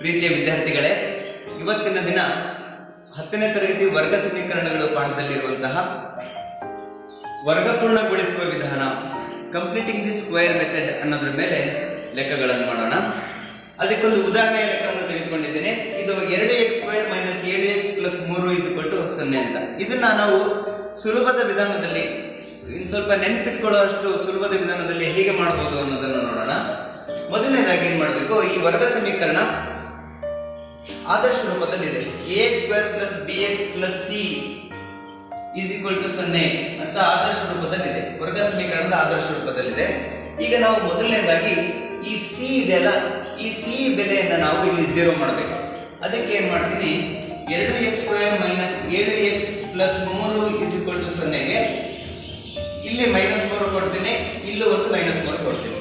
ಪ್ರೀತಿಯ ವಿದ್ಯಾರ್ಥಿಗಳೇ, ಇವತ್ತಿನ ದಿನ ಹತ್ತನೇ ತರಗತಿ ವರ್ಗ ಸಮೀಕರಣಗಳು ಪಾಠದಲ್ಲಿರುವಂತಹ ವರ್ಗಪೂರ್ಣಗೊಳಿಸುವ ವಿಧಾನ ಕಂಪ್ಲೀಟಿಂಗ್ ದಿ ಸ್ಕ್ವೇರ್ ಮೆಥಡ್ ಅನ್ನೋದ್ರ ಮೇಲೆ ಲೆಕ್ಕಗಳನ್ನು ಮಾಡೋಣ. ಅದಕ್ಕೊಂದು ಉದಾಹರಣೆಯ ಲೆಕ್ಕವನ್ನು ತೆಗೆದುಕೊಂಡಿದ್ದೇನೆ. ಇದು ಎರಡು ಎಕ್ಸ್ ಸ್ಕ್ವೇರ್ ಮೈನಸ್ ಏಳು ಎಕ್ಸ್ ಪ್ಲಸ್ ಮೂರು ಇಸ್ ಕೊಟ್ಟು ಸೊನ್ನೆ ಅಂತ. ಇದನ್ನ ನಾವು ಸುಲಭದ ವಿಧಾನದಲ್ಲಿ ಇನ್ನು ಸ್ವಲ್ಪ ನೆನ್ಪಿಟ್ಕೊಳ್ಳುವಷ್ಟು ಸುಲಭದ ವಿಧಾನದಲ್ಲಿ ಹೇಗೆ ಮಾಡಬಹುದು ಅನ್ನೋದನ್ನು ನೋಡೋಣ. ಮೊದಲನೇದಾಗಿ ಏನು ಮಾಡಬೇಕು, ಈ ವರ್ಗ ಸಮೀಕರಣ ಆದರ್ಶ ರೂಪದಲ್ಲಿದೆ. A square plus B x plus C is equal to ಸೊನ್ನೆ ಅಂತ ಆದರ್ಶ ರೂಪದಲ್ಲಿದೆ. ವರ್ಗ ಸಮೀಕರಣದ ಆದರ್ಶ ರೂಪದಲ್ಲಿದೆ. ಈಗ ನಾವು ಮೊದಲನೇದಾಗಿ ಈ ಸಿ ಇದೆಯಲ್ಲ ಈ ಸಿ ಬೆಲೆಯನ್ನು ನಾವು ಇಲ್ಲಿ ಝೀರೋ ಮಾಡಬೇಕು. ಅದಕ್ಕೆ ಏನು ಮಾಡ್ತೀವಿ ಎರಡು ಎಕ್ಸ್ ಸ್ಕ್ವೇರ್ ಮೈನಸ್ ಏಳು ಎಕ್ಸ್ ಪ್ಲಸ್ ಮೂರು ಇಸ್ ಈಕ್ವಲ್ ಟು ಸೊನ್ನೆಗೆ ಇಲ್ಲಿ ಮೈನಸ್ ಮೂರು ಕೊಡ್ತೀನಿ, ಇಲ್ಲೂ ಒಂದು ಮೈನಸ್ ಮೂರು ಕೊಡ್ತೀನಿ.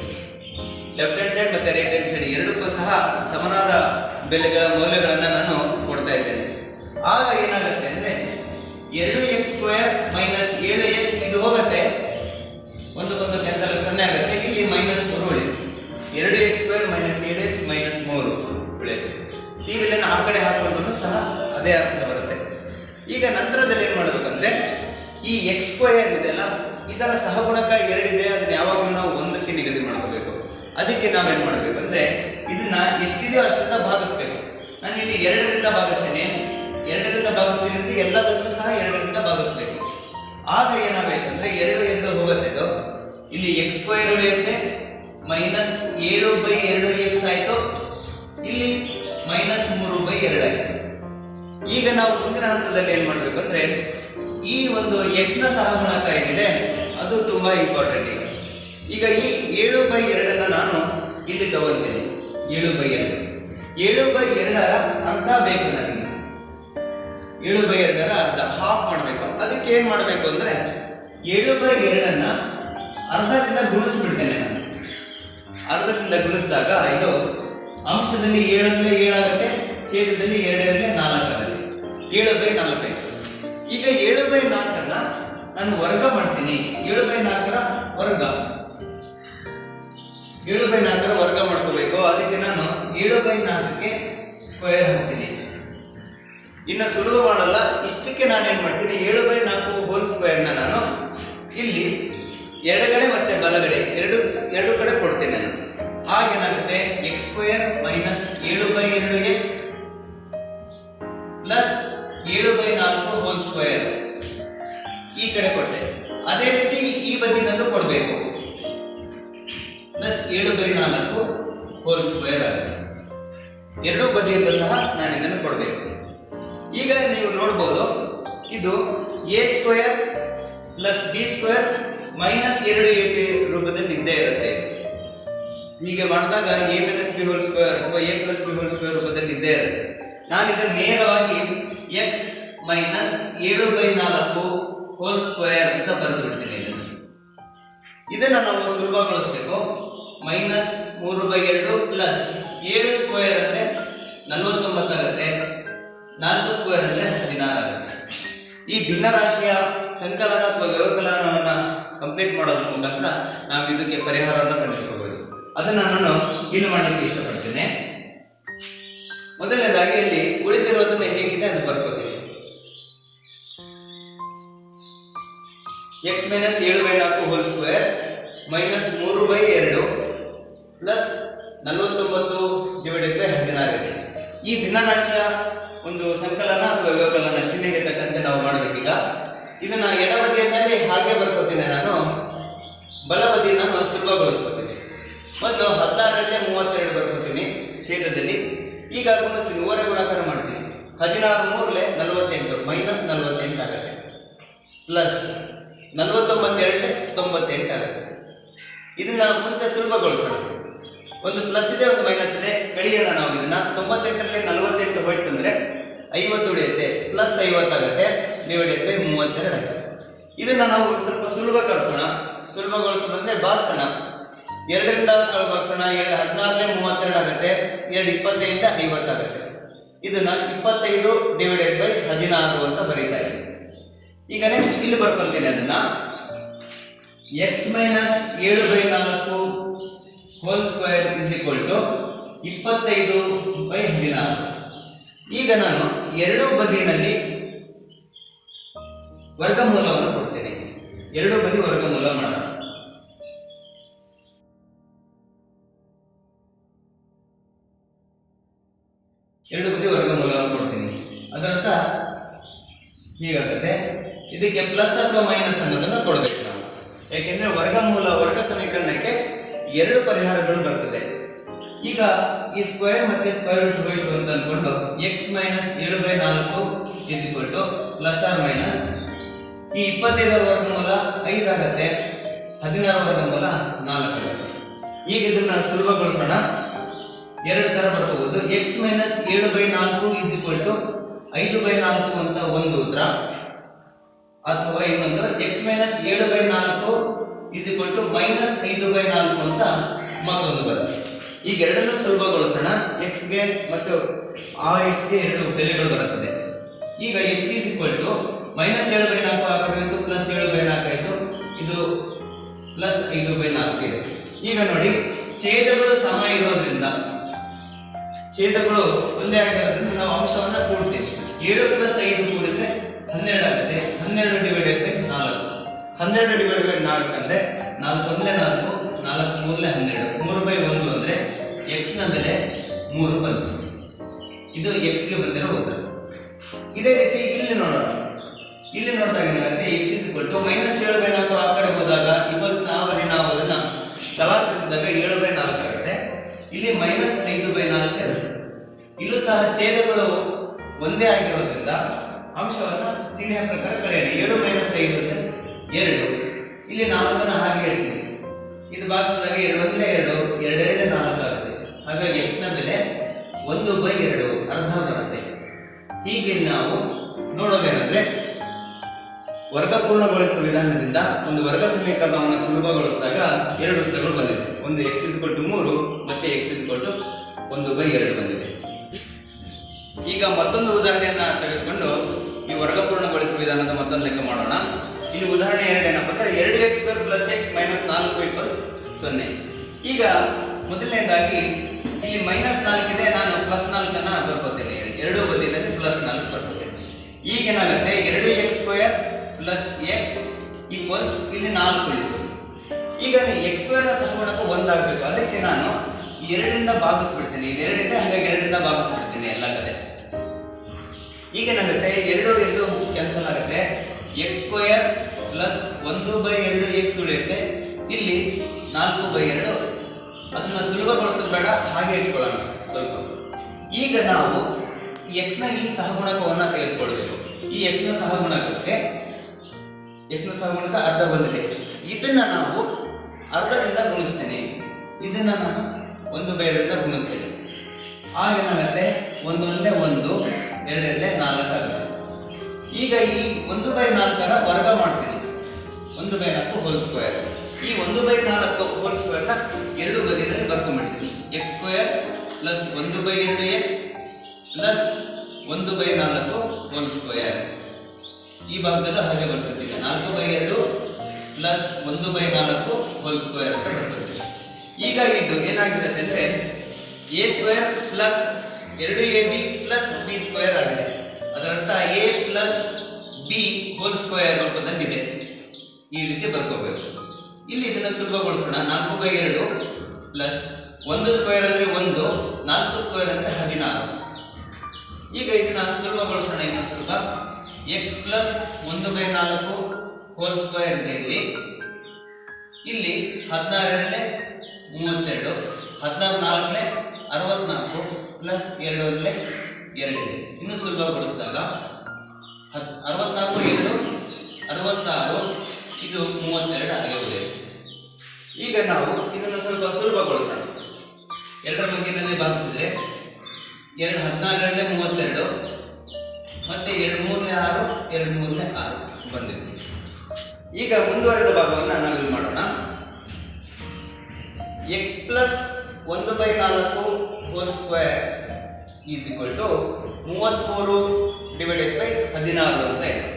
ಲೆಫ್ಟ್ ಹ್ಯಾಂಡ್ ಸೈಡ್ ಮತ್ತೆ ರೈಟ್ ಹ್ಯಾಂಡ್ ಸೈಡ್ ಎರಡಕ್ಕೂ ಸಹ ಸಮನಾದ ಬೆಲೆಗಳ ಮೌಲ್ಯಗಳನ್ನು ನಾನು ಕೊಡ್ತಾ ಇದ್ದೇನೆ. ಆಗ ಏನಾಗುತ್ತೆ ಅಂದರೆ ಎರಡು ಎಕ್ಸ್ ಸ್ಕ್ವೇರ್ ಮೈನಸ್ ಏಳು ಎಕ್ಸ್ ಇದು ಹೋಗುತ್ತೆ. ಒಂದಕ್ಕೊಂದು ಕ್ಯಾನ್ಸಲ್ ಸೊನ್ನೆ ಆಗುತ್ತೆ. ಇಲ್ಲಿ ಮೈನಸ್ ಮೂರು ಉಳಿಯುತ್ತೆ. ಎರಡು ಎಕ್ಸ್ ಸ್ಕ್ವೇರ್ ಮೈನಸ್ ಏಳು ಎಕ್ಸ್ ಮೈನಸ್ ಮೂರು ಉಳಿಯುತ್ತೆ. ಸಿ ಬಿಲ್ಲನ್ನು ಆ ಕಡೆ ಹಾಕೊಂಡ್ರು ಸಹ ಅದೇ ಅರ್ಥ ಬರುತ್ತೆ. ಈಗ ನಂತರದಲ್ಲಿ ಏನು ಮಾಡಬೇಕಂದ್ರೆ ಈ ಎಕ್ಸ್ ಸ್ಕ್ವೇರ್ ಇದೆಯಲ್ಲ ಇದರ ಸಹಗುಣಕ ಎರಡಿದೆ. ಅದನ್ನ ಯಾವಾಗಲೂ ನಾವು ಒಂದಕ್ಕೆ ನಿಗದಿ ಮಾಡ್ಕೋಬೇಕು. ಅದಕ್ಕೆ ನಾವೇನು ಮಾಡಬೇಕು ಅಂದ್ರೆ ಇದನ್ನ ಎಷ್ಟಿದೆಯೋ ಅಷ್ಟರಿಂದ ಭಾಗಿಸ್ಬೇಕು. ನಾನು ಇಲ್ಲಿ ಎರಡರಿಂದ ಭಾಗಿಸ್ತೇನೆ. ಎರಡರಿಂದ ಭಾಗಿಸ್ತೀನಿ ಅಂದ್ರೆ ಎಲ್ಲದಕ್ಕೂ ಸಹ ಎರಡರಿಂದ ಭಾಗಿಸ್ಬೇಕು. ಆಗ ಏನಾಗಬೇಕಂದ್ರೆ ಎರಡು ಎಂದ ಹೋಗುತ್ತೆ ಇದು ಇಲ್ಲಿ ಎಕ್ಸ್ ಸ್ಕ್ವೇರ್ ಉಳಿಯುತ್ತೆ. ಮೈನಸ್ ಏಳು ಬೈ ಎರಡು ಎಕ್ಸ್ ಆಯ್ತು. ಇಲ್ಲಿ ಮೈನಸ್ ಮೂರು ಬೈ ಎರಡು ಆಯ್ತು. ಈಗ ನಾವು ಮುಂದಿನ ಹಂತದಲ್ಲಿ ಏನ್ ಮಾಡ್ಬೇಕು ಅಂದ್ರೆ ಈ ಒಂದು ಎಕ್ಸ್ನ ಸಹಗುಣಕ ಏನಿದೆ, ಅದು ತುಂಬಾ ಇಂಪಾರ್ಟೆಂಟ್ ಈಗ. ಈಗ ಈ ಏಳು ಬೈ ಎರಡನ್ನ ನಾನು ಇಲ್ಲಿ ತಗೊಂತೀನಿ. ಏಳು ಬೈ ಎರಡು. ಏಳು ಬೈ ಎರಡರ ಅರ್ಧ ಬೇಕು ನನಗೆ. ಏಳು ಬೈ ಎರಡರ ಅರ್ಧ ಹಾಫ್ ಮಾಡಬೇಕು. ಅದಕ್ಕೆ ಏನು ಮಾಡಬೇಕು ಅಂದರೆ, ಏಳು ಬೈ ಎರಡನ್ನ ಅರ್ಧದಿಂದ ಗುಣಿಸ್ಬಿಡ್ತೇನೆ ನಾನು. ಅರ್ಧದಿಂದ ಗುಣಿಸಿದಾಗ ಇದು ಅಂಶದಲ್ಲಿ ಏಳರಲ್ಲಿ ಏಳಾಗುತ್ತೆ, ಛೇದದಲ್ಲಿ ನಾಲ್ಕು ನಾಲ್ಕಾಗುತ್ತೆ. ಏಳು ಬೈ ನಾಲ್ಕೈದು ಈಗ ಏಳು ಬೈ ನಾಲ್ಕನ್ನ ನಾನು ವರ್ಗ ಮಾಡ್ತೀನಿ. ಏಳು ಬೈ ನಾಲ್ಕರ ವರ್ಗ. ಏಳು ಬೈ ನಾಲ್ಕರ ವರ್ಗ ಮಾಡ್ಕೋಬೇಕು. ಅದಕ್ಕೆ ನಾನು ಏಳು ಬೈ ನಾಲ್ಕಕ್ಕೆ ಸ್ಕ್ವೇರ್ ಹಾಕ್ತೀನಿ. ಇನ್ನು ಸುಲಭ ಮಾಡಲ್ಲ. ಇಷ್ಟಕ್ಕೆ ನಾನು ಏನು ಮಾಡ್ತೀನಿ? ಏಳು ಬೈ ನಾಲ್ಕು ಹೋಲ್ ಸ್ಕ್ವೇರ್ನ ನಾನು ಇಲ್ಲಿ ಎಡಗಡೆ ಮತ್ತೆ ಬಲಗಡೆ ಎರಡು ಎರಡು ಕಡೆ ಕೊಡ್ತೇನೆ ನಾನು. ಹಾಗೇನಾಗುತ್ತೆ ಎಕ್ಸ್ ಸ್ಕ್ವೇರ್ ಮೈನಸ್ ಏಳು ಬೈ ಎರಡು ಎಕ್ಸ್ ಪ್ಲಸ್ ಏಳು ಬೈ ನಾಲ್ಕು ಹೋಲ್ ಸ್ಕ್ವೇರ್ ಈ ಕಡೆ ಕೊಟ್ಟೆ. ಅದೇ ರೀತಿ ಈ ಬದಿನಲ್ಲೂ ಕೊಡಬೇಕು. ಏಳು ಬೈ ನಾಲ್ಕು ಹೋಲ್ ಸ್ಕ್ವೇರ್ ಆಗುತ್ತೆ. ಎರಡೂ ಬದಿಯಲ್ಲೂ ಸಹ ನಾನು ಇದನ್ನು ಕೊಡಬೇಕು. ಈಗ ನೀವು ನೋಡ್ಬೋದು, ಇದು A square plus B square minus ಎರಡು ಎ ಪಿ ರೂಪದಲ್ಲಿ ಇದ್ದೇ ಇರುತ್ತೆ. ಹೀಗೆ ಮಾಡಿದಾಗ A minus B whole square ಅಥವಾ A plus B whole square ರೂಪದಲ್ಲಿ ಇದ್ದೇ ಇರುತ್ತೆ. ನಾನು ಇದನ್ನು ನೇರವಾಗಿ ಎಕ್ಸ್ ಮೈನಸ್ ಏಳು ಬೈ ನಾಲ್ಕು ಹೋಲ್ ಸ್ಕ್ವೇರ್ ಅಂತ ಬರೆದು ಬಿಡ್ತೀನಿ ಇದನ್ನು ನಾವು ಸುಲಭಗೊಳಿಸ್ಬೇಕು. ಮೈನಸ್ ಮೂರು ಬೈ ಎರಡು ಪ್ಲಸ್ ಏಳು ಸ್ಕ್ವೇರ್ ಅಂದರೆ ನಲವತ್ತೊಂಬತ್ತಾಗುತ್ತೆ ನಾಲ್ಕು ಸ್ಕ್ವೇರ್ ಅಂದರೆ ಹದಿನಾರು ಆಗುತ್ತೆ. ಈ ಭಿನ್ನರಾಶಿಯ ಸಂಕಲನ ಅಥವಾ ವ್ಯವಕಲನವನ್ನು ಕಂಪ್ಲೀಟ್ ಮಾಡೋದ್ರ ಮುಖಾಂತರ ನಾವು ಇದಕ್ಕೆ ಪರಿಹಾರವನ್ನು ಕಂಡುಹಿಡ್ಕೋಬಹುದು ಅದನ್ನು ನಾನು ಇಲ್ಲಿ ಮಾಡಲಿಕ್ಕೆ ಇಷ್ಟಪಡ್ತೇನೆ. ಮೊದಲನೇದಾಗಿ ಇಲ್ಲಿ ಉಳಿದಿರೋದನ್ನು ಹೇಗಿದೆ ಅದು ಬರ್ಕೋತೀನಿ. ಎಕ್ಸ್ ಮೈನಸ್ ಏಳು ಬೈ ನಾಲ್ಕು ಹೋಲ್ ಸ್ಕ್ವೇರ್ ಮೈನಸ್ ಮೂರು ಬೈ ಎರಡು. ಪ್ಲಸ್ ನಲವತ್ತೊಂಬತ್ತು ಡಿವೈಡೆಡ್ ಬೈ ಹದಿನಾರಿದೆ ಈ ಭಿನ್ನರಾಶಿಯ ಒಂದು ಸಂಕಲನ ಅಥವಾ ವ್ಯವಕಲನ ಚಿಹ್ನೆಗೆ ತಕ್ಕಂತೆ ನಾವು ಮಾಡಬೇಕೀಗ. ಇದನ್ನ ಎಡಬದಿಯಲ್ಲಿ ಹಾಗೆ ಬರ್ಕೋತೀನಿ ನಾನು. ಬಲಬದಿ ನಾನು ಸುಲಭಗೊಳಿಸ್ಕೋತೀನಿ ಮೊದಲು ಹದಿನಾರರಲ್ಲೇ ಮೂವತ್ತೆರಡು ಬರ್ಕೋತೀನಿ ಛೇದದಲ್ಲಿ. ಈಗ ಗುಣಿಸ್ತೀನಿ, ಓರೆ ಗುಣಾಕಾರ ಮಾಡ್ತೀನಿ. ಹದಿನಾರು ಮೂರಲೆ ನಲವತ್ತೆಂಟು ಮೈನಸ್ ನಲವತ್ತೆಂಟು ಆಗುತ್ತೆ. ಪ್ಲಸ್ ನಲವತ್ತೊಂಬತ್ತೆರಡು ತೊಂಬತ್ತೆಂಟು ಆಗುತ್ತೆ. ಇದನ್ನ ಮುಂದೆ ಸುಲಭಗೊಳಿಸೋಣ. ಒಂದು ಪ್ಲಸ್ ಇದೆ, ಒಂದು ಮೈನಸ್ ಇದೆ. ಕಳಿಯೋಣ ನಾವು ಇದನ್ನ. ತೊಂಬತ್ತೆಂಟರಲ್ಲಿ ನಲವತ್ತೆಂಟು ಹೋಯ್ತು ಅಂದ್ರೆ ಐವತ್ತು ಉಳಿಯುತ್ತೆ. ಪ್ಲಸ್ ಐವತ್ತಾಗುತ್ತೆ ಡಿವೈಡೆಡ್ ಬೈ ಮೂವತ್ತೆರಡು ಆಗುತ್ತೆ ಇದನ್ನ ನಾವು ಸ್ವಲ್ಪ ಸ್ವಲ್ಪ ಸುಲಭಗೊಳಿಸೋಣ ಸುಲಭಗೊಳಿಸೋದಂದ್ರೆ ಬಾಗ್ಸೋಣ ಎರಡರಿಂದ ಬಾಗ್ಸೋಣ ಎರಡು ಹದಿನಾರನೇ ಮೂವತ್ತೆರಡು ಆಗುತ್ತೆ. ಎರಡು ಇಪ್ಪತ್ತೈದರಿಂದ ಐವತ್ತಾಗುತ್ತೆ ಇದನ್ನ ಇಪ್ಪತ್ತೈದು ಡಿವೈಡೆಡ್ ಬೈ ಹದಿನಾರು ಅಂತ ಬರೀತಾ ಇದ್ದೀನಿ. ಈಗ ನೆಕ್ಸ್ಟ್ ಇಲ್ಲಿ ಬರ್ಕೊಳ್ತೀನಿ ಅದನ್ನ. ಎಕ್ಸ್ ಮೈನಸ್ ಏಳು ಬೈ ನಾಲ್ಕು whole square is equal to ಇಪ್ಪತ್ತೈದು ಬೈ ಹದಿನಾರು. ಈಗ ನಾನು ಎರಡೂ ಬದಿಯಲ್ಲಿ ವರ್ಗಮೂಲವನ್ನು ಕೊಡ್ತೇನೆ. ಎರಡೂ ಬದಿ ವರ್ಗಮೂಲ ಮಾಡೋಣ. ಎರಡು ಬದಿ ವರ್ಗಮೂಲವನ್ನು ಕೊಡ್ತೀನಿ. ಅದರರ್ಥ ಹೀಗಾಗುತ್ತೆ. ಇದಕ್ಕೆ ಪ್ಲಸ್ ಅಥವಾ ಮೈನಸ್ ಅನ್ನೋದನ್ನ ಕೊಡಬೇಕು ನಾವು. ಯಾಕೆಂದ್ರೆ ವರ್ಗಮೂಲ ವರ್ಗ ಎರಡು ಪರಿಹಾರಗಳು ಬರ್ತದೆ. ಈಗ ಈ ಸ್ಕ್ವೇರ್ ಮತ್ತೆ ಸ್ಕ್ವೇರ್ ರೂಟ್ ಹೋಯಿತು ಅಂತ ಅನ್ಕೊಂಡು ಎಕ್ಸ್ ಮೈನಸ್ ಏಳು ಬೈ ನಾಲ್ಕು is equal to plus or minus ಈ ಇಪ್ಪತ್ತೈದರ ವರ್ಗಮೂಲ ಐದಾಗತ್ತೆ ಹದಿನಾರು ವರ್ಗಮೂಲ ನಾಲ್ಕು ಈಗ ಇದನ್ನ ಸುಲಭಗೊಳಿಸೋಣ. ಎರಡು ತರ ಬರ್ಕೋಬಹುದು ಎಕ್ಸ್ ಮೈನಸ್ ಏಳು ಬೈ ನಾಲ್ಕು ಇಸ್ ಈಕ್ವಲ್ ಟು ಐದು ಬೈ ನಾಲ್ಕು ಅಂತ ಒಂದು ಉತ್ತರ. ಅಥವಾ ಇನ್ನೊಂದು ಎಕ್ಸ್ ಮೈನಸ್ ಏಳು ಬೈ ನಾಲ್ಕು ಇಸ್ ಈಕ್ವಲ್ ಟು ಮೈನಸ್ ಐದು ಬೈ ನಾಲ್ಕು ಅಂತ ಮತ್ತೊಂದು ಬರುತ್ತೆ. ಈಗ ಎರಡನ್ನು ಸುಲಭಗೊಳಿಸೋಣ. ಎಕ್ಸ್ಗೆ ಮತ್ತು ಆ ಎಕ್ಸ್ಗೆ ಎರಡು ಬೆಲೆಗಳು ಬರುತ್ತದೆ. ಈಗ x is equal to minus ಏಳು ಬೈ ನಾಲ್ಕು ಆಗಬೇಕು ಪ್ಲಸ್ ಏಳು ಬೈ ನಾಲ್ಕು ಆಯಿತು. ಇದು ಪ್ಲಸ್ ಐದು ಬೈ ನಾಲ್ಕು ಇದೆ. ಈಗ ನೋಡಿ, ಛೇದಗಳು ಸಮ ಇರೋದ್ರಿಂದ, ಛೇದಗಳು ಒಂದೇ ಆಗಿರೋದ್ರಿಂದ ನಾವು ಅಂಶವನ್ನು ಕೂಡ್ತೀವಿ. ಏಳು ಪ್ಲಸ್ ಐದು ಕೂಡಿದ್ರೆ ಹನ್ನೆರಡು ಆಗುತ್ತೆ. ಹನ್ನೆರಡು ಡಿವೈಡೆಡ್ ಬೈ ಹನ್ನೆರಡು ಡಿವೈಡ್ ಬೈ ನಾಲ್ಕು ಅಂದರೆ ನಾಲ್ಕು ಒಂದಲೇ ನಾಲ್ಕು ನಾಲ್ಕು ಮೂರಲೇ ಹನ್ನೆರಡು. ಮೂರು ಬೈ ಒಂದು ಅಂದರೆ ಎಕ್ಸ್ನ ಬೆಲೆ ಮೂರು ಬಂತು. ಇದು ಎಕ್ಸ್ಗೆ ಬಂದಿರೋ ಉತ್ತರ. ಇದೇ ರೀತಿ ಇಲ್ಲಿ ನೋಡೋಣ. ಇಲ್ಲಿ ನೋಡಿದಾಗ ಏನಾಗುತ್ತೆ ಎಕ್ಸ್ ಇಸ್ ಟು ಮೈನಸ್ ಏಳು ಬೈ ನಾಲ್ಕು ಆ ಕಡೆ ಹೋದಾಗ ಇವತ್ತು ಬರೀ ನಾವು ಅದನ್ನು ಸ್ಥಳಾಂತರಿಸಿದಾಗ ಏಳು ಬೈ ನಾಲ್ಕು ಆಗುತ್ತೆ. ಇಲ್ಲಿ ಮೈನಸ್ ಐದು ಬೈ ನಾಲ್ಕು ಇರುತ್ತೆ. ಇಲ್ಲೂ ಸಹ ಛೇದಗಳು ಒಂದೇ ಆಗಿರೋದ್ರಿಂದ ಅಂಶವನ್ನು ಚಿಹ್ನೆಯ ಪ್ರಕಾರ ಕಳೆಯೋಣ ಏಳು ಮೈನಸ್ ಐದು ಅಂದ್ರೆ ಎರಡು. ಇಲ್ಲಿ ನಾಲ್ಕನ್ನು ಹಾಗೆ ಹೇಳ್ತೀನಿ. ಇದು ಭಾಗಿಸಿದಾಗ ಎರಡು ಒಂದೇ ಎರಡು, ಎರಡೆರಡು ನಾಲ್ಕು ಆಗುತ್ತೆ. ಹಾಗಾಗಿ ಎಕ್ಸ್ನ ಬೆಲೆ ಒಂದು ಬೈ ಎರಡು ಅರ್ಧ ಬರುತ್ತೆ. ಹೀಗೆ ನಾವು ನೋಡೋದೇನೆಂದ್ರೆ ವರ್ಗಪೂರ್ಣಗೊಳಿಸುವ ವಿಧಾನದಿಂದ ಒಂದು ವರ್ಗ ಸಮೀಕರಣವನ್ನು ಸುಲಭಗೊಳಿಸಿದಾಗ ಎರಡು ಉತ್ತರಗಳು ಬಂದಿದೆ. ಒಂದು ಎಕ್ಸ್ ಕೊಟ್ಟು ಮೂರು, ಮತ್ತೆ ಎಕ್ಸ್ ಕೊಟ್ಟು ಒಂದು ಬೈ ಎರಡು ಬಂದಿದೆ. ಈಗ ಮತ್ತೊಂದು ಉದಾಹರಣೆಯನ್ನು ತೆಗೆದುಕೊಂಡು ಈ ವರ್ಗಪೂರ್ಣಗೊಳಿಸುವ ವಿಧಾನದ ಮತ್ತೊಂದು ಲೆಕ್ಕ ಮಾಡೋಣ. ಇಲ್ಲಿ ಉದಾಹರಣೆ ಎರಡು ಏನಪ್ಪ ಅಂದ್ರೆ ಎರಡು x square plus x minus ನಾಲ್ಕು ಈಕ್ವಲ್ಸ್ ಸೊನ್ನೆ. ಈಗ ಮೊದಲನೇದಾಗಿ ಇಲ್ಲಿ ಮೈನಸ್ ನಾಲ್ಕಿದೆ, ನಾನು ಪ್ಲಸ್ ನಾಲ್ಕನ್ನ ಬರ್ಕೋತೇನೆ. ಎರಡೂ ಬದಿಯಲ್ಲಿ ಪ್ಲಸ್ ನಾಲ್ಕು ಬರ್ಕೋತೇನೆ. ಈಗ ಏನಾಗುತ್ತೆ ಎರಡು x square plus x equals ಇಲ್ಲಿ ನಾಲ್ಕು ಉಳಿತು ಈಗ ಎಕ್ಸ್ ಸ್ಕ್ವೇರ್ನ ಸಂಗೋಣಕ್ಕೆ ಒಂದಾಗಬೇಕು. ಅದಕ್ಕೆ ನಾನು ಎರಡರಿಂದ ಭಾಗಿಸ್ಬಿಡ್ತೀನಿ. ಇಲ್ಲಿ ಎರಡಿದೆ, ಹಾಗಾಗಿ ಎರಡರಿಂದ ಭಾಗಿಸ್ಬಿಡ್ತೀನಿ ಎಲ್ಲ ಕಡೆ. ಈಗ ಏನಾಗುತ್ತೆ ಎರಡು ಎರಡು ಕ್ಯಾನ್ಸಲ್ ಆಗುತ್ತೆ. ಎಕ್ಸ್ ಸ್ಕ್ವೇರ್ ಪ್ಲಸ್ ಒಂದು ಬೈ ಎರಡು ಎಕ್ಸ್ ಉಳಿಯುತ್ತೆ. ಇಲ್ಲಿ ನಾಲ್ಕು ಬೈ ಎರಡು. ಅದನ್ನ ಸುಲಭಗೊಳಿಸೋದು ಬೇಡ, ಹಾಗೆ ಇಟ್ಕೊಳ್ಳೋಣ ಸ್ವಲ್ಪ. ಈಗ ನಾವು ಎಕ್ಸ್ನ ಈ ಸಹಗುಣಕವನ್ನು ತೆಗೆದುಕೊಳ್ಬೇಕು. ಈ ಎಕ್ಸ್ನ ಸಹಗುಣಕಕ್ಕೆ ಎಕ್ಸ್ನ ಸಹಗುಣಕ ಅರ್ಧ ಬಂದಿದೆ. ಇದನ್ನು ನಾವು ಅರ್ಧದಿಂದ ಗುಣಿಸ್ತೇನೆ. ಇದನ್ನು ನಾನು ಒಂದು ಬೈ ಎರಡರಿಂದ ಗುಣಿಸ್ತೇನೆ. ಹಾಗೆ ಏನಾಗುತ್ತೆ ಒಂದು ಒಂದೇ ಒಂದು, ಎರಡರಲ್ಲೇ ನಾಲ್ಕು ಆಗುತ್ತೆ. ಈಗ ಈ ಒಂದು ಬೈ ನಾಲ್ಕರ ವರ್ಗ ಮಾಡ್ತೀನಿ. ಒಂದು ಬೈ ನಾಲ್ಕು ಹೋಲ್ ಸ್ಕ್ವೇರ್ ಈ ಒಂದು ಬೈ ನಾಲ್ಕು ಹೋಲ್ ಸ್ಕ್ವೇರ್ನ ಎರಡು ಬದಿಯಲ್ಲಿ ಬರ್ಕೊಂಡ್ಬಿಡ್ತೀನಿ ಎಕ್ಸ್ ಸ್ಕ್ವೇರ್ ಪ್ಲಸ್ ಒಂದು ಬೈ ಎರಡು ಎಕ್ಸ್ ಪ್ಲಸ್ ಒಂದು ಬೈ ನಾಲ್ಕು ಹೋಲ್ ಸ್ಕ್ವೇರ್ ಈ ಭಾಗದಲ್ಲೂ ಹಾಗೆ ಬರ್ತಿದೆ ನಾಲ್ಕು ಬೈ ಎರಡು ಪ್ಲಸ್ ಒಂದು ಬೈ ನಾಲ್ಕು ಹೋಲ್ ಸ್ಕ್ವೇರ್ ಅಂತ ಬರ್ಕೊತೀನಿ ಈಗ ಇದು ಏನಾಗಿರುತ್ತೆ ಅಂದರೆ ಎ ಸ್ಕ್ವೇರ್ ಪ್ಲಸ್ ಎರಡು A B plus B square ಆಗಿದೆ. ಅದರರ್ಥ A plus B whole square ರೂಪದಲ್ಲಿದೆ. ಈ ರೀತಿ ಬರ್ಕೋಬೇಕು. ಇಲ್ಲಿ ಇದನ್ನು ಸುಲಭಗೊಳಿಸೋಣ. ನಾಲ್ಕು ಬೈ ಎರಡು ಪ್ಲಸ್ ಒಂದು ಸ್ಕ್ವೇರ್ ಅಂದರೆ ಒಂದು, ನಾಲ್ಕು ಸ್ಕ್ವೇರ್ ಅಂದರೆ ಹದಿನಾರು. ಈಗ ಇದನ್ನು ಸುಲಭಗೊಳಿಸೋಣ ಇನ್ನೊಂದು ಸ್ವಲ್ಪ. ಎಕ್ಸ್ ಪ್ಲಸ್ ಒಂದು ಬೈ ನಾಲ್ಕು ಹೋಲ್ ಸ್ಕ್ವೇರ್ ಇದೆ ಇಲ್ಲಿ. ಇಲ್ಲಿ ಹದಿನಾರರಲ್ಲೇ ಮೂವತ್ತೆರಡು, ಹದಿನಾರು ನಾಲ್ಕನೇ ಅರವತ್ನಾಲ್ಕು ಪ್ಲಸ್ ಎರಡರಲ್ಲೇ ಎರಡಿದೆ. ಇನ್ನು ಸುಲಭಗೊಳಿಸಿದಾಗ ಹತ್, ಅರವತ್ನಾಲ್ಕು ಎರಡು ಅರವತ್ತಾರು, ಇದು ಮೂವತ್ತೆರಡು ಆಗಿರುತ್ತದೆ ಈಗ ನಾವು ಇದನ್ನು ಸ್ವಲ್ಪ ಸುಲಭಗೊಳಿಸೋಣ. ಎರಡರ ಬಗ್ಗೆನಲ್ಲಿ ಭಾಗಿಸಿದ್ರೆ ಎರಡು ಹದಿನಾಲ್ಕರಲ್ಲೇ ಮೂವತ್ತೆರಡು, ಮತ್ತೆ ಎರಡು ಮೂರನೇ ಆರು, ಎರಡು ಮೂರನೇ ಆರು ಬಂದಿದೆ. ಈಗ ಮುಂದುವರೆದ ಭಾಗವನ್ನು ನಾವಿಲ್ಲಿ ಮಾಡೋಣ. ಎಕ್ಸ್ ಪ್ಲಸ್ ಒಂದು ಬೈ ನಾಲ್ಕು whole square is equal to ಮೂವತ್ತ್ಮೂರು ಡಿವೈಡೆಡ್ ಬೈ ಹದಿನಾರು ಅಂತ ಇದೆ.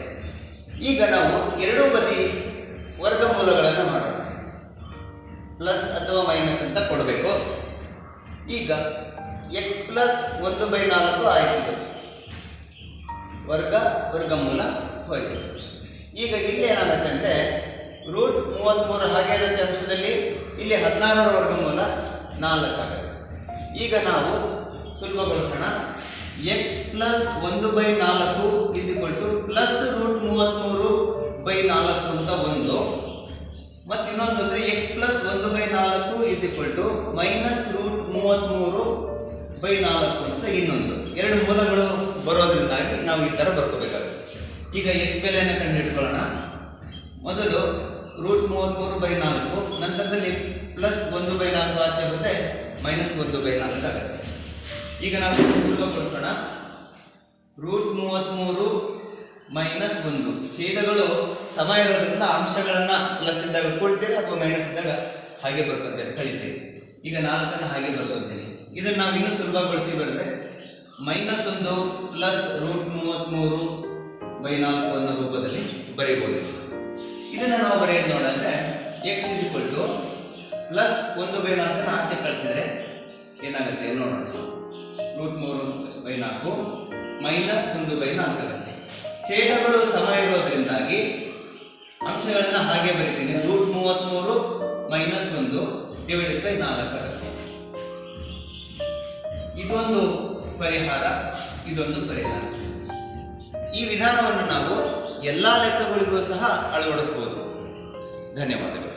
ಈಗ ನಾವು ಎರಡೂ ಬದಿ ವರ್ಗಮೂಲಗಳನ್ನು ಮಾಡೋಣ. ಪ್ಲಸ್ ಅಥವಾ ಮೈನಸ್ ಅಂತ ಕೊಡಬೇಕು. ಈಗ ಎಕ್ಸ್ ಪ್ಲಸ್ ಒಂದು ಬೈ ನಾಲ್ಕು ಆಯ್ತಿದೆ ವರ್ಗ, ವರ್ಗಮೂಲ ಹೋಯಿತು. ಈಗ ಇಲ್ಲಿ ಏನಾಗುತ್ತೆ ಅಂದರೆ ರೂಟ್ ಮೂವತ್ತ್ಮೂರು ಹಾಗೆ ಇರುತ್ತೆ ಅಂಶದಲ್ಲಿ, ಇಲ್ಲಿ ಹದಿನಾರರ ವರ್ಗಮೂಲ ನಾಲ್ಕಾಗುತ್ತೆ ಈಗ ನಾವು ಸುಲಭಗೊಳಿಸೋಣ. ಎಕ್ಸ್ ಪ್ಲಸ್ ಒಂದು ಬೈ ನಾಲ್ಕು is equal to plus root ಮೂವತ್ತ್ಮೂರು ಬೈ ನಾಲ್ಕು ಅಂತ ಒಂದು. ಮತ್ತು ಇನ್ನೊಂದು ಅಂದರೆ ಎಕ್ಸ್ ಪ್ಲಸ್ ಒಂದು ಬೈ ನಾಲ್ಕು is equal to minus root ಮೂವತ್ತ್ಮೂರು ಬೈ ನಾಲ್ಕು ಅಂತ ಇನ್ನೊಂದು. ಎರಡು ಮೂಲಗಳು ಬರೋದ್ರಿಂದಾಗಿ ನಾವು ಈ ಥರ ಬರ್ಕೋಬೇಕಾಗುತ್ತೆ. ಈಗ ಎಕ್ಸ್ ಬೆಲೆಯನ್ನು ಕಂಡು ಹಿಡ್ಕೊಳ್ಳೋಣ ಮೊದಲು ರೂಟ್ ಮೂವತ್ತ್ಮೂರು ಬೈ ನಾಲ್ಕು, ನಂತರದಲ್ಲಿ ಪ್ಲಸ್ ಒಂದು ಬೈ ನಾಲ್ಕು ಆಚೆ ಬಂದರೆ ಮೈನಸ್ ಒಂದು ಬೈ ನಾಲ್ಕು ಆಗುತ್ತೆ. ಈಗ ನಾವು ಸುಲಭಗೊಳಿಸೋಣ ರೂಟ್ ಮೂವತ್ತ್ಮೂರು ಮೈನಸ್ ಒಂದು. ಛೇದಗಳು ಸಮ ಇರೋದ್ರಿಂದ ಅಂಶಗಳನ್ನು ಪ್ಲಸ್ ಇದ್ದಾಗ ಕೊಡ್ತೀರಿ ಅಥವಾ ಮೈನಸ್ ಇದ್ದಾಗ ಹಾಗೆ ಬರ್ಕೊತೀರಿ ಕಳಿತೀರಿ ಈಗ ನಾಲ್ಕನ್ನು ಹಾಗೆ ಬರ್ಕೊತೀನಿ ಇದನ್ನು ನಾವು ಇನ್ನೂ ಸುಲಭಗೊಳಿಸಿ ಬಂದರೆ ಮೈನಸ್ ಒಂದು ಪ್ಲಸ್ ರೂಟ್ ಮೂವತ್ತ್ಮೂರು ಬೈ ನಾಲ್ಕು ಅನ್ನೋ ರೂಪದಲ್ಲಿ ಬರೀಬೋದು. ಇದನ್ನು ನಾವು ಬರೆಯೋದು ನೋಡಂದ್ರೆ x is equal to plus ಒಂದು ಬೈ ನಾಲ್ಕನ್ನು ಆಚೆ ಕಳಿಸಿದ್ರೆ ಏನಾಗುತ್ತೆ ನೋಡೋಣ. ರೂಟ್ ಮೂರು ಬೈ ನಾಲ್ಕು ಮೈನಸ್ ಒಂದು ಬೈ ನಾಲ್ಕು ಆಗುತ್ತೆ ಛೇದಗಳು ಸಮ ಇರೋದ್ರಿಂದಾಗಿ ಅಂಶಗಳನ್ನ ಹಾಗೆ ಬರೀತೀನಿ ರೂಟ್ ಮೂವತ್ತ್ಮೂರು ಮೈನಸ್ ಒಂದು ಡಿವೈಡೆಡ್ ಬೈ ನಾಲ್ಕು ಆಗುತ್ತೆ ಇದೊಂದು ಪರಿಹಾರ ಇದೊಂದು ಪರಿಹಾರ ಈ ವಿಧಾನವನ್ನು ನಾವು ಎಲ್ಲ ಲೆಕ್ಕಗಳಿಗೂ ಸಹ ಅಳವಡಿಸಬಹುದು ಧನ್ಯವಾದಗಳು